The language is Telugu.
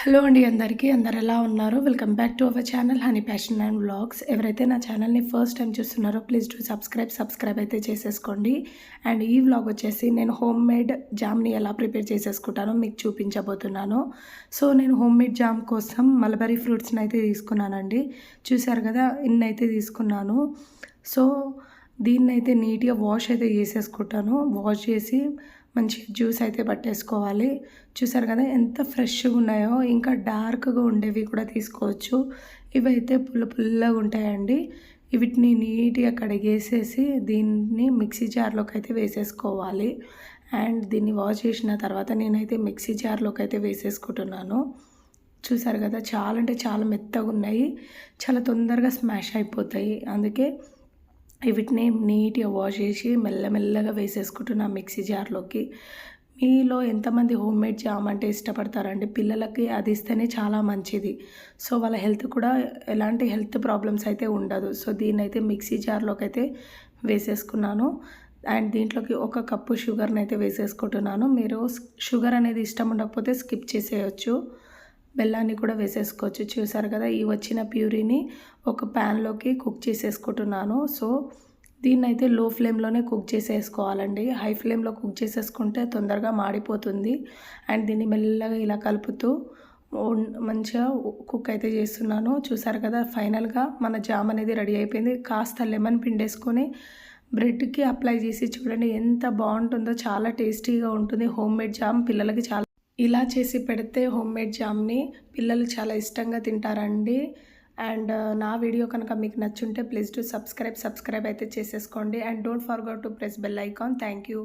హలో అండి అందరికీ అందరు ఎలా ఉన్నారు? Welcome back to our channel honey passion and vlogs. ఎవరైతే నా ఛానల్ని ఫస్ట్ టైం చూస్తున్నారో ప్లీజ్ టు సబ్స్క్రైబ్ సబ్స్క్రైబ్ అయితే చేసేసుకోండి. అండ్ ఈ వ్లాగ్ వచ్చేసి నేను హోమ్ మేడ్ జామ్ని ఎలా ప్రిపేర్ చేసేసుకుంటానో మీకు చూపించబోతున్నాను. సో నేను హోమ్ మేడ్ జామ్ కోసం మలబరీ ఫ్రూట్స్ని అయితే తీసుకున్నానండి. చూశారు కదా ఇన్ని అయితే తీసుకున్నాను. సో దీన్ని అయితే నీట్గా వాష్ అయితే చేసేసుకుంటాను. వాష్ చేసి మంచి జ్యూస్ అయితే పట్టేసుకోవాలి. చూసారు కదా ఎంత ఫ్రెష్గా ఉన్నాయో ఇంకా డార్క్గా ఉండేవి కూడా తీసుకోవచ్చు. ఇవైతే పుల్ల పుల్లగా ఉంటాయండి. వీటిని నీట్గా కడిగేసేసి దీన్ని మిక్సీ జార్లోకి అయితే వేసేసుకోవాలి. అండ్ దీన్ని వాష్ చేసిన తర్వాత నేనైతే మిక్సీ జార్లోకి అయితే వేసేసుకుంటున్నాను. చూసారు కదా చాలా అంటే చాలా మెత్తగా ఉన్నాయి. చాలా తొందరగా స్మాష్ అయిపోతాయి. అందుకే వీటిని నీట్గా వాష్ చేసి మెల్లమెల్లగా వేసేసుకుంటున్నా మిక్సీ జార్లోకి. మీలో ఎంతమంది హోమ్ మేడ్ జామ్ అంటే ఇష్టపడతారండి? పిల్లలకి అది ఇస్తేనే చాలా మంచిది. సో వాళ్ళ హెల్త్ కూడా ఎలాంటి హెల్త్ ప్రాబ్లమ్స్ అయితే ఉండదు. సో దీన్ని అయితే మిక్సీ జార్లోకి అయితే వేసేసుకున్నాను. అండ్ దీంట్లోకి ఒక కప్పు షుగర్ని అయితే వేసేసుకుంటున్నాను. మీరు షుగర్ అనేది ఇష్టం ఉండకపోతే స్కిప్ చేసేయచ్చు. బెల్లాన్ని కూడా వేసేసుకోవచ్చు. చూసారు కదా ఈ వచ్చిన ప్యూరీని ఒక ప్యాన్లోకి కుక్ చేసేసుకుంటున్నాను. సో దీన్ని అయితే లో ఫ్లేమ్లోనే కుక్ చేసేసుకోవాలండి. హై ఫ్లేమ్లో కుక్ చేసేసుకుంటే తొందరగా మాడిపోతుంది. అండ్ దీన్ని మెల్లగా ఇలా కలుపుతూ మంచిగా కుక్ అయితే చేస్తున్నాను. చూసారు కదా ఫైనల్గా మన జామ్ అనేది రెడీ అయిపోయింది. కాస్త లెమన్ పిండేసుకొని బ్రెడ్కి అప్లై చేసి చూడండి ఎంత బాగుంటుందో. చాలా టేస్టీగా ఉంటుంది. హోమ్ మేడ్ జామ్ పిల్లలకి చాలా ఇలా చేసి పెడితే హోమ్ మేడ్ జామ్ని పిల్లలు చాలా ఇష్టంగా తింటారండి. అండ్ నా వీడియో కనుక మీకు నచ్చుంటే ప్లీజ్ టు సబ్స్క్రైబ్ సబ్స్క్రైబ్ అయితే చేసేసుకోండి. And don't forget to press bell icon. Thank you